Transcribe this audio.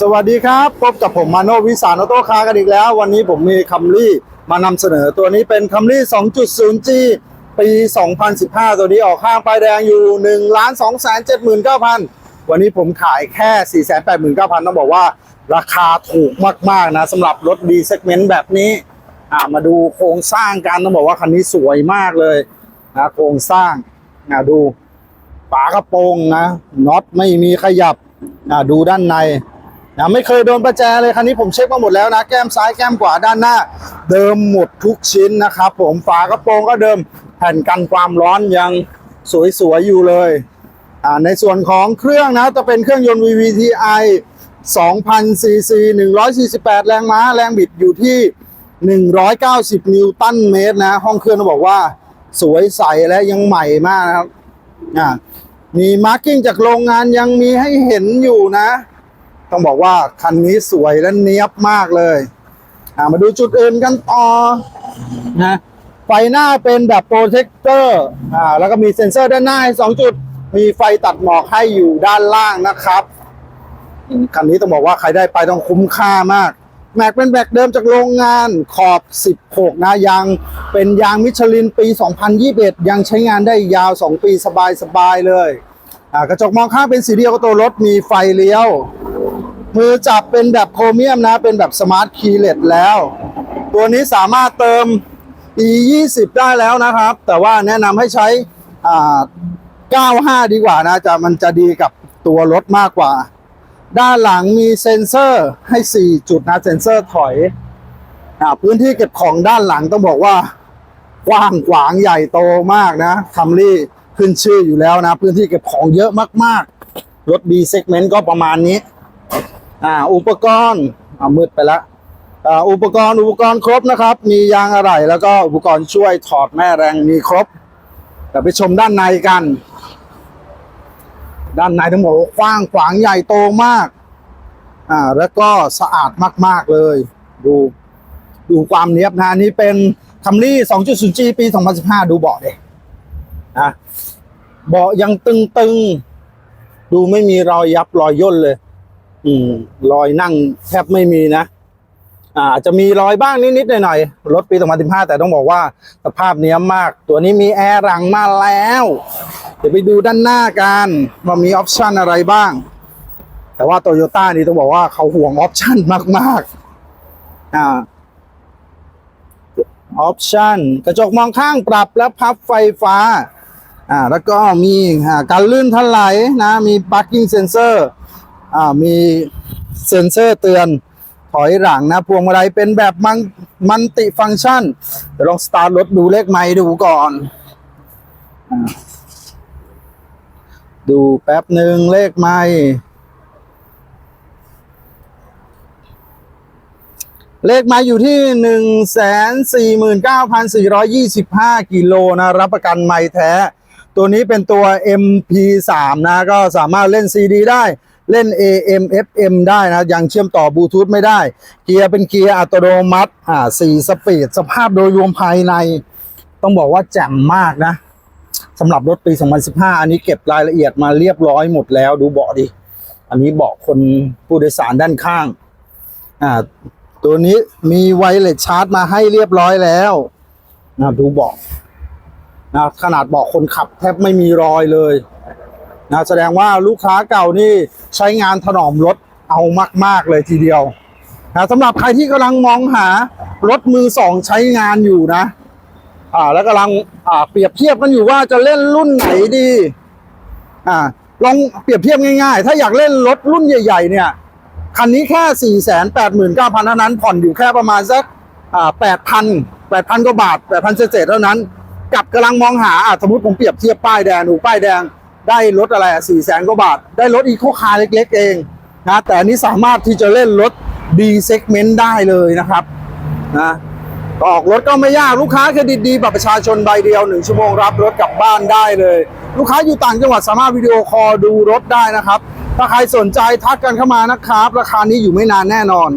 สวัสดีครับพบกับผมมาโนวิสานอโต้คาร์กันอีกแล้ว วันนี้ผมมีคัมรี่มานำเสนอตัวนี้เป็นคัมรี่ 2.0G ปี 2015 ตัวนี้ออกข้างป้ายแดงอยู่ 1 2 7 9 0 0 0 วันนี้ผมขายแค่ 489,000 ต้องบอกว่า ราคาถูกมาก ๆ นะสำหรับรถ B segment แบบนี้อ่ามาดูโครงสร้างกันต้องบอกว่าคันนี้สวยมากเลยนะโครงสร้างอ่าดูฝากระโปรงนะน็อตไม่มีขยับอ่าดูด้านใน นะไม่เคยโดนประแจเลยคันนี้ผมเช็คมาหมดแล้วนะแก้มซ้ายแก้มขวาด้านหน้า เดิมหมดทุกชิ้นนะครับผมฝากระโปรงก็เดิมแผ่นกันความร้อนยังสวยๆอยู่เลยอ่าในส่วนของเครื่องนะจะเป็นเครื่องยนต์ VVTi 2,000 cc 148 แรงม้า แรงบิดอยู่ที่ 190 นิวตันเมตรนะ ห้องเครื่องต้องบอกว่าสวยใสและยังใหม่มากนะครับ อ่า มีมาร์กิ้งจากโรงงานยังมีให้เห็นอยู่นะ ต้องบอกว่าคันนี้สวยและเนี้ยบมากเลยอ่ามาดูจุดอื่นกันต่อนะไฟหน้าเป็นแบบโปรเทคเตอร์อ่าแล้วก็มีเซ็นเซอร์ด้านหน้าให้สองจุด มีไฟตัดหมอกให้อยู่ด้านล่างนะครับอืมคันนี้ต้องบอกว่าใครได้ไปต้องคุ้มค่ามาก แม็กเป็นแม็กเดิมจากโรงงานขอบ 16 นะยางเป็นยางมิชลินปี 2021 ยังใช้งานได้ยาว 2 ปีสบายๆเลยอ่ากระจกมองข้างเป็นสีเดียวกับตัวรถมีไฟเลี้ยว มือจับเป็นแบบโครเมียมนะ เป็นแบบสมาร์ทคีย์เลสแล้ว ตัวนี้สามารถเติม e 2 0ได้แล้วนะครับ แต่ว่าแนะนำให้ใช้อ่า95 ดีกว่านะจะมันจะดีกับตัวรถมากกว่า ด้านหลังมีเซ็นเซอร์ให้ 4 จุดนะเซ็นเซอร์ถอยอพื้นที่เก็บของด้านหลังต้องบอกว่ากว้างขวางใหญ่โตมากนะคัมรี่ขึ้นชื่ออยู่แล้วนะ พื้นที่เก็บของเยอะมากๆ รถ B segment ก็ประมาณนี้ อ่าอุปกรณ์อ่ามืดไปแล้วอ่าอุปกรณ์อุปกรณ์ครบนะครับ มียางอะไหล่แล้วก็อุปกรณ์ช่วยถอดแม่แรงมีครบเดี๋ยวไปชมด้านในกัน ด้านในทั้งหมดกว้างขวางใหญ่โตมากอ่าแล้วก็สะอาดมาก ๆ เลย ดูดูความเนียบนะนี้เป็นคัมรี่ 2.0G ปี 2015 ดูเบาะเด็นะเบาะยังตึงๆ ดูไม่มีรอยยับรอยย่นเลย อืมรอยนั่งแทบไม่มีนะ อ่าจจะมีรอยบ้างนิดๆหน่อยๆรถปี2015 แต่ต้องบอกว่าสภาพเนี้ยมาก ตัวนี้มีแอร์หลังมาแล้ว เดี๋ยวไปดูด้านหน้ากันว่ามีออปชันอะไรบ้าง แต่ว่าโตโยต้านี่ต้องบอกว่าเขาห่วงออปชันมากๆ อ่าออปชันกระจกมองข้างปรับและพับไฟฟ้า อ่า แล้วก็มีการลื่นถลายนะ มี parking sensor อ่ามีเซ็นเซอร์เตือนถอยหลังนะพวงมาลัยเป็นแบบมันมันติฟังก์ชัน เดี๋ยวลองสตาร์ทรถดูเลขไมล์ดูก่อนอดูแป๊บหนึ่งเลขไมล์เลขไมาอยู่ที่หนึ่งแสนสี่หมื่นเก้าพันสี่ร้อยยี่สิบห้ากิโลนะ รับประกันไม้แท้ ตัวนี้เป็นตัว MP3 นะ ก็สามารถเล่น CD ได้ เล่น AM FM ได้นะยังเชื่อมต่อบลูทูธไม่ได้ เกียร์เป็นเกียร์อัตโนมัติอ่าสี่สปีดสภาพโดยรวมภายใน ต้องบอกว่าแจ่มมากนะสำหรับรถปี 2015 อันนี้เก็บรายละเอียดมาเรียบร้อยหมดแล้วดูเบาะดิ อันนี้เบาะคนผู้โดยสารด้านข้างอ่าตัวนี้มีไวเลสชาร์จมาให้เรียบร้อยแล้วนะดูเบาะนะขนาดเบาะคนขับแทบไม่มีรอยเลย นะแสดงว่าลูกค้าเก่านี่ใช้งานถนอมรถเอามาก ๆ เลยทีเดียวนะสำหรับใครที่กำลังมองหารถมือสองใช้งานอยู่นะ อ่า แล้วกำลังอ่าเปรียบเทียบกันอยู่ว่าจะเล่นรุ่นไหนดี อ่า ลองเปรียบเทียบง่ายๆ ถ้าอยากเล่นรถรุ่นใหญ่ ๆ เนี่ยคันนี้แค่ 4 8 9 0 0 0เท่านั้น ผ่อนอยู่แค่ประมาณสักอ่า8,000 8,000กว่าบาท8,000เศษเท่านั้น กับกำลังมองหาอะสมมติผมเปรียบเทียบป้ายแดง ดูป้ายแดง ได้รถอะไรอ่แสนกว่าบาท ได้รถอีโคคาร์เล็กๆเองนะแต่อันนี้สามารถที่จะเล่นรถ D segment ได้เลยนะครับนะออกรถก็ไม่ยากลูกค้าเครดิตดีบัตรประชาชนใบเดียว1ชั่วโมงรับรถกลับบ้านได้เลย ลูกค้าอยู่ต่างจังหวัดสามารถวิดีโอคอลดูรถได้นะครับ ถ้าใครสนใจทักกันเข้ามานะครับ ราคานี้อยู่ไม่นานแน่นอน